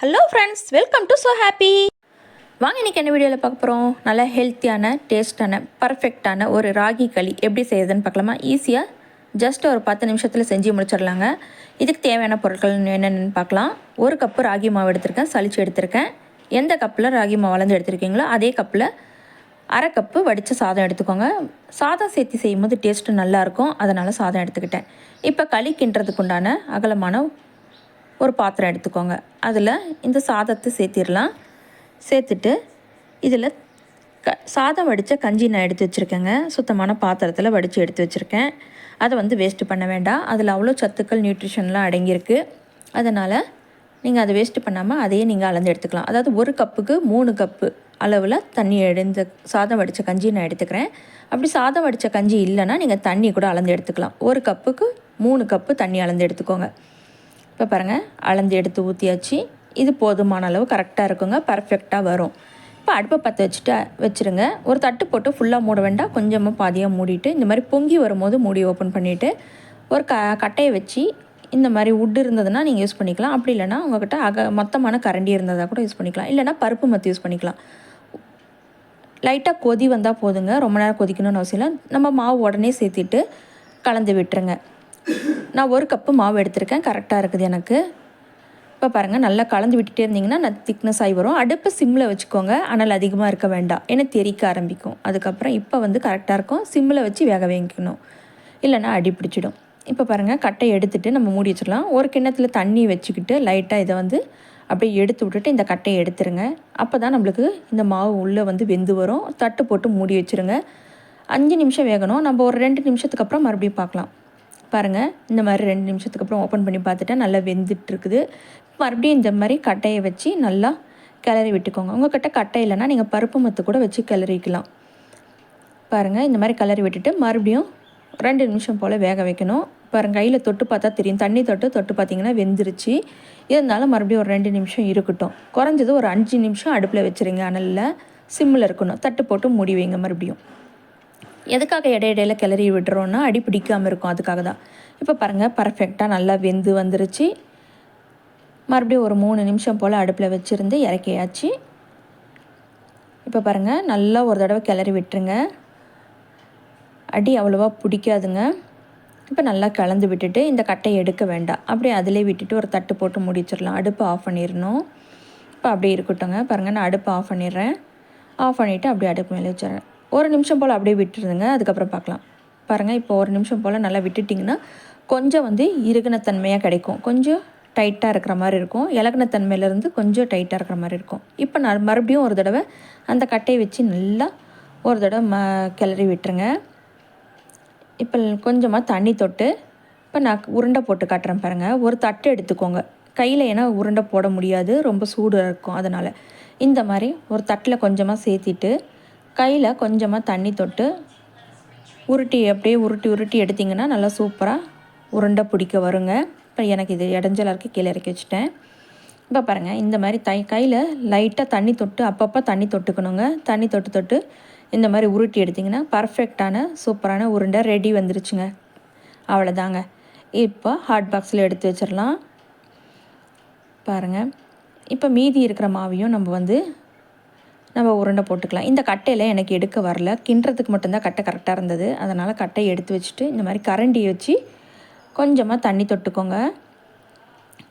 Hello friends welcome to so happy வாங்க இன்றைக்கி என்ன வீடியோவில் பார்க்க போகிறோம் நல்ல ஹெல்த்தியான டேஸ்டான பர்ஃபெக்டான ஒரு ராகி களி எப்படி செய்யுதுன்னு பார்க்கலாமா? ஈஸியாக ஜஸ்ட் ஒரு பத்து நிமிஷத்தில் செஞ்சு முடிச்சிடலாங்க. இதுக்கு தேவையான பொருட்கள் என்னென்னு பார்க்கலாம். ஒரு கப்பு ராகி மாவு எடுத்திருக்கேன் சளிச்சு எடுத்திருக்கேன். எந்த கப்பில் ராகி மாவு வளர்ந்து எடுத்திருக்கீங்களோ அதே கப்பில் அரை கப்பு வடித்த சாதம் எடுத்துக்கோங்க. சாதம் சேர்த்து செய்யும்போது டேஸ்ட்டு நல்லாயிருக்கும் அதனால் சாதம் எடுத்துக்கிட்டேன். இப்போ களி கிண்டுறதுக்கு உண்டான அகலமான ஒரு பாத்திரம் எடுத்துக்கோங்க. அதில் இந்த சாதத்தை சேர்த்திடலாம். சேர்த்துட்டு இதில் க சாதம் வடித்த கஞ்சி நான் எடுத்து வச்சுருக்கேங்க. சுத்தமான பாத்திரத்தில் வடித்து எடுத்து வச்சுருக்கேன். அதை வந்து வேஸ்ட்டு பண்ண வேண்டாம். அதில் அவ்வளோ சத்துக்கள் நியூட்ரிஷன்லாம் அடங்கியிருக்கு. அதனால் நீங்கள் அதை வேஸ்ட்டு பண்ணாமல் அதையே நீங்கள் அளந்து எடுத்துக்கலாம். அதாவது ஒரு கப்புக்கு மூணு கப்பு அளவில் தண்ணி எடுத்து சாதம் வடித்த கஞ்சி நான் எடுத்துக்கிறேன். அப்படி சாதம் வடித்த கஞ்சி இல்லைன்னா நீங்கள் தண்ணி கூட அளந்து எடுத்துக்கலாம். ஒரு கப்புக்கு மூணு கப்பு தண்ணி அளந்து எடுத்துக்கோங்க. இப்போ பாருங்கள் அளந்து எடுத்து ஊற்றியாச்சு இது போதுமான அளவு கரெக்டாக இருக்குங்க பர்ஃபெக்டாக வரும். இப்போ அடுப்பை பற்ற வச்சுட்டு வச்சுருங்க. ஒரு தட்டு போட்டு ஃபுல்லாக மூட வேண்டாம் கொஞ்சமாக பாதியாக மூடிட்டு இந்த மாதிரி பொங்கி வரும்போது மூடி ஓப்பன் பண்ணிவிட்டு ஒரு க கட்டையை வச்சு இந்த மாதிரி உட் இருந்ததுன்னா நீங்கள் யூஸ் பண்ணிக்கலாம். அப்படி இல்லைன்னா உங்கள்கிட்ட அக மொத்தமான கரண்டி இருந்ததாக கூட யூஸ் பண்ணிக்கலாம். இல்லைனா பருப்பு மத்து யூஸ் பண்ணிக்கலாம். லைட்டாக கொதி வந்தால் போதுங்க. ரொம்ப நேரம் கொதிக்கணும்னு அவசியம் இல்லை. நம்ம மாவு உடனே சேர்த்திட்டு கலந்து விட்டுருங்க. நான் ஒரு கப்பு மாவு எடுத்திருக்கேன். கரெக்டாக இருக்குது எனக்கு. இப்போ பாருங்கள் நல்லா கலந்து விட்டுட்டே இருந்தீங்கன்னா நான் திக்னஸ் ஆகி வரும். அடுப்பு சிம்மில் வச்சுக்கோங்க. அனல் அதிகமாக இருக்க வேண்டாம். ஏன்னா தெறிக்க ஆரம்பிக்கும். அதுக்கப்புறம் இப்போ வந்து கரெக்டாக இருக்கும். சிம்மில் வச்சு வேக வைக்கணும். இல்லைன்னா அடி பிடிச்சிடும். இப்போ பாருங்கள் கட்டை எடுத்துகிட்டு நம்ம மூடி வச்சிடலாம். ஒரு கிண்ணத்தில் தண்ணி வச்சுக்கிட்டு லைட்டாக இதை வந்து அப்படியே எடுத்து விட்டுட்டு இந்த கட்டையை எடுத்துருங்க. அப்போ தான் நம்மளுக்கு இந்த மாவு உள்ளே வந்து வெந்து வரும். தட்டு போட்டு மூடி வச்சுருங்க. அஞ்சு நிமிஷம் வேகணும். நம்ம ஒரு ரெண்டு நிமிஷத்துக்கு அப்புறம் மறுபடியும் பார்க்கலாம். பாருங்கள் இந்த மாதிரி ரெண்டு நிமிஷத்துக்கு அப்புறம் ஓப்பன் பண்ணி பார்த்துட்டா நல்லா வெந்துட்டுருக்குது. மறுபடியும் இந்த மாதிரி கட்டையை வச்சு நல்லா கிளறி விட்டுக்கோங்க. உங்கள்கிட்ட கட்டை இல்லைன்னா நீங்கள் பருப்பு மத்து கூட வச்சு கிளறிக்கலாம். பாருங்கள் இந்த மாதிரி கிளறி விட்டுட்டு மறுபடியும் ரெண்டு நிமிஷம் போல் வேக வைக்கணும். பாருங்கள் கையில் தொட்டு பார்த்தா தெரியும். தண்ணி தொட்டு தொட்டு பார்த்தீங்கன்னா வெந்துருச்சு. இருந்தாலும் மறுபடியும் ஒரு ரெண்டு நிமிஷம் இருக்கட்டும். குறைஞ்சது ஒரு அஞ்சு நிமிஷம் அடுப்பில் வச்சுருங்க. அனலில் சிம்மில் இருக்கணும். தட்டு போட்டு மூடி வைங்க மறுபடியும். எதுக்காக இடையிடையில் கிளறி விடுறோன்னா அடி பிடிக்காமல் இருக்கும். அதுக்காக தான். இப்போ பாருங்கள் பர்ஃபெக்டாக நல்லா வெந்து வந்துருச்சு. மறுபடியும் ஒரு மூணு நிமிஷம் போல் அடுப்பில் வச்சுருந்து இறக்கியாச்சு. இப்போ பாருங்கள் நல்லா ஒரு தடவை கிளறி விட்டுருங்க. அடி அவ்வளோவா பிடிக்காதுங்க. இப்போ நல்லா கலந்து விட்டுட்டு இந்த கட்டையை எடுக்க வேண்டாம். அப்படியே அதிலே விட்டுட்டு ஒரு தட்டு போட்டு முடிச்சிடலாம். அடுப்பு ஆஃப் பண்ணிடணும். இப்போ அப்படியே இருக்கட்டுங்க பாருங்கள் நான் அடுப்பு ஆஃப் பண்ணிடுறேன். ஆஃப் பண்ணிவிட்டு அப்படியே அடுப்பு மேலே வச்சிடறேன். ஒரு நிமிஷம் போல் அப்படியே விட்டுருதுங்க அதுக்கப்புறம் பார்க்கலாம். பாருங்கள் இப்போ ஒரு நிமிஷம் போல் நல்லா விட்டுட்டிங்கன்னா கொஞ்சம் வந்து இறுகினத்தன்மையாக கிடைக்கும். கொஞ்சம் டைட்டாக இருக்கிற மாதிரி இருக்கும். இலகினத்தன்மையிலேருந்து கொஞ்சம் டைட்டாக இருக்கிற மாதிரி இருக்கும். இப்போ நான் மறுபடியும் ஒரு தடவை அந்த கட்டையை வச்சு நல்லா ஒரு தடவை ம கிளறி விட்டுருங்க. இப்போ கொஞ்சமாக தண்ணி தொட்டு இப்போ நான் உருண்டை போட்டு காட்டுறேன் பாருங்கள் ஒரு தட்டு எடுத்துக்கோங்க. கையில் ஏன்னா உருண்டை போட முடியாது. ரொம்ப சூடு இருக்கும் அதனால். இந்த மாதிரி ஒரு தட்டில் கொஞ்சமாக சேர்த்திட்டு கையில் கொஞ்சமாக தண்ணி தொட்டு உருட்டி அப்படியே உருட்டி உருட்டி எடுத்திங்கன்னா நல்லா சூப்பராக உருண்டை பிடிக்க வருங்க. இப்போ எனக்கு இது இடைஞ்சலாக இருக்குது கீழே இறக்கி வச்சுட்டேன். இப்போ பாருங்கள் இந்த மாதிரி தை கையில் லைட்டாக தண்ணி தொட்டு அப்பப்போ தண்ணி தொட்டுக்கணுங்க. தண்ணி தொட்டு தொட்டு இந்த மாதிரி உருட்டி எடுத்திங்கன்னா பர்ஃபெக்டான சூப்பரான உருண்டை ரெடி வந்துருச்சுங்க. அவ்வளோதாங்க இப்போ ஹாட் பாக்ஸில் எடுத்து வச்சிடலாம். பாருங்கள் இப்போ மீதி இருக்கிற மாவையும் நம்ம வந்து நம்ம உருண்டை போட்டுக்கலாம். இந்த கட்டையில் எனக்கு எடுக்க வரல. கிண்டுறதுக்கு மட்டும்தான் கட்டை கரெக்டாக இருந்தது. அதனால் கட்டையை எடுத்து வச்சுட்டு இந்த மாதிரி கரண்டி வச்சு கொஞ்சமாக தண்ணி தொட்டுக்கோங்க.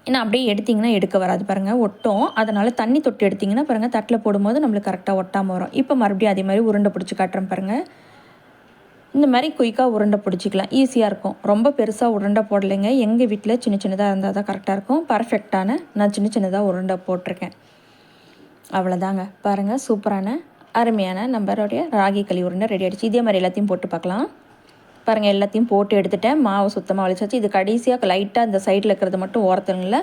ஏன்னா அப்படியே எடுத்திங்கன்னா எடுக்க வராது பாருங்கள் ஒட்டும். அதனால் தண்ணி தொட்டு எடுத்திங்கன்னா பாருங்கள் தட்டில் போடும்போது நம்மளுக்கு கரெக்டாக ஒட்டாமல் வரும். இப்போ மறுபடியும் அதே மாதிரி உருண்டை பிடிச்சி காட்டுறேன் பாருங்கள் இந்த மாதிரி குயிக்காக உருண்டை பிடிச்சிக்கலாம். ஈஸியாக இருக்கும். ரொம்ப பெருசாக உருண்டை போடலைங்க. எங்கள் வீட்டில் சின்ன சின்னதாக இருந்தால் தான் கரெக்டாக இருக்கும். பர்ஃபெக்டான நான் சின்ன சின்னதாக உருண்டை போட்டிருக்கேன். அவ்வளோதாங்க பாருங்கள் சூப்பரான அருமையான நம்மளுடைய ராகி களி உருண்டை ரெடி ஆகிடுச்சு இதே மாதிரி எல்லாத்தையும் போட்டு பார்க்கலாம். பாருங்கள் எல்லாத்தையும் போட்டு எடுத்துட்டேன். மாவு சுத்தமாக வலிச்சாச்சு. இது கடைசியாக லைட்டாக இந்த சைடில் இருக்கிறது மட்டும் ஓரத்தில்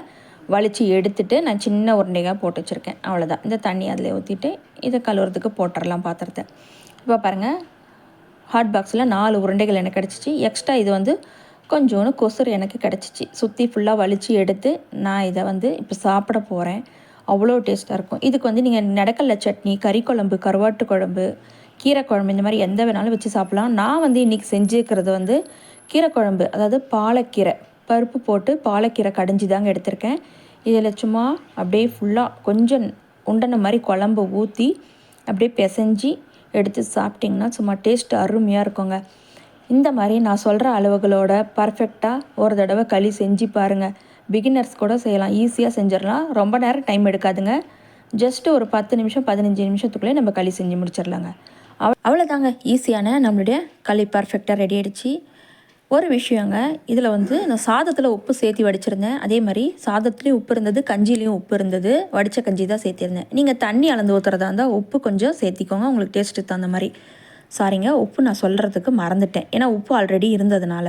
வலித்து எடுத்துட்டு நான் சின்ன உருண்டையாக போட்டு வச்சுருக்கேன். அவ்வளோதான் இந்த தண்ணி அதில் ஊற்றிட்டு இதை கழுவுறதுக்கு போட்டுடலாம் பாத்திரத்தை. இப்போ பாருங்கள் ஹாட் பாக்ஸில் நாலு உருண்டைகள் எனக்கு கிடச்சிச்சு. எக்ஸ்ட்ரா இது வந்து கொஞ்சோன்னு கொசுறு எனக்கு கிடச்சிச்சு. சுற்றி ஃபுல்லாக வலித்து எடுத்து நான் இதை வந்து இப்போ சாப்பிட போகிறேன் அவ்வளோ டேஸ்ட்டாக இருக்கும். இதுக்கு வந்து நீங்கள் நடக்கல்ல சட்னி கறி குழம்பு கருவாட்டு குழம்பு கீரை குழம்பு இந்த மாதிரி எந்த வேணாலும் வச்சு சாப்பிட்லாம். நான் வந்து இன்றைக்கி செஞ்சுருக்கிறது வந்து கீரை குழம்பு அதாவது பாலக்கீரை. பருப்பு போட்டு பாலக்கீரை கடைஞ்சி தாங்க எடுத்திருக்கேன். இதில் சும்மா அப்படியே ஃபுல்லாக கொஞ்சம் உண்டன மாதிரி குழம்பு ஊற்றி அப்படியே பிசைஞ்சி எடுத்து சாப்பிட்டிங்கன்னா சும்மா டேஸ்ட் அருமையாக இருக்குங்க. இந்த மாதிரி நான் சொல்கிற அளவுகளோட பர்ஃபெக்டாக ஒரு தடவை களி செஞ்சு பாருங்கள் பிகினர்ஸ் கூட செய்யலாம். ஈஸியாக செஞ்சிடலாம். ரொம்ப நேரம் டைம் எடுக்காதுங்க. ஜஸ்ட்டு ஒரு பத்து நிமிஷம் பதினஞ்சு நிமிஷத்துக்குள்ளே நம்ம களி செஞ்சு முடிச்சிடலாங்க. அவ் அவ்வளோதாங்க ஈஸியான நம்மளுடைய களி பர்ஃபெக்டாக ரெடி ஆகிடுச்சு ஒரு விஷயங்க இதில் வந்து நான் சாதத்தில் உப்பு சேர்த்தி வடிச்சிருந்தேன். அதே மாதிரி சாதத்துலேயும் உப்பு இருந்தது கஞ்சிலையும் உப்பு இருந்தது. வடித்த கஞ்சி தான் சேர்த்திருந்தேன். நீங்கள் தண்ணி அளந்து ஊற்றுறதா இருந்தால் உப்பு கொஞ்சம் சேர்த்திக்கோங்க. உங்களுக்கு டேஸ்ட்டு தகுந்த மாதிரி. சாரிங்க உப்பு நான் சொல்கிறதுக்கு மறந்துட்டேன். ஏன்னா உப்பு ஆல்ரெடி இருந்ததுனால.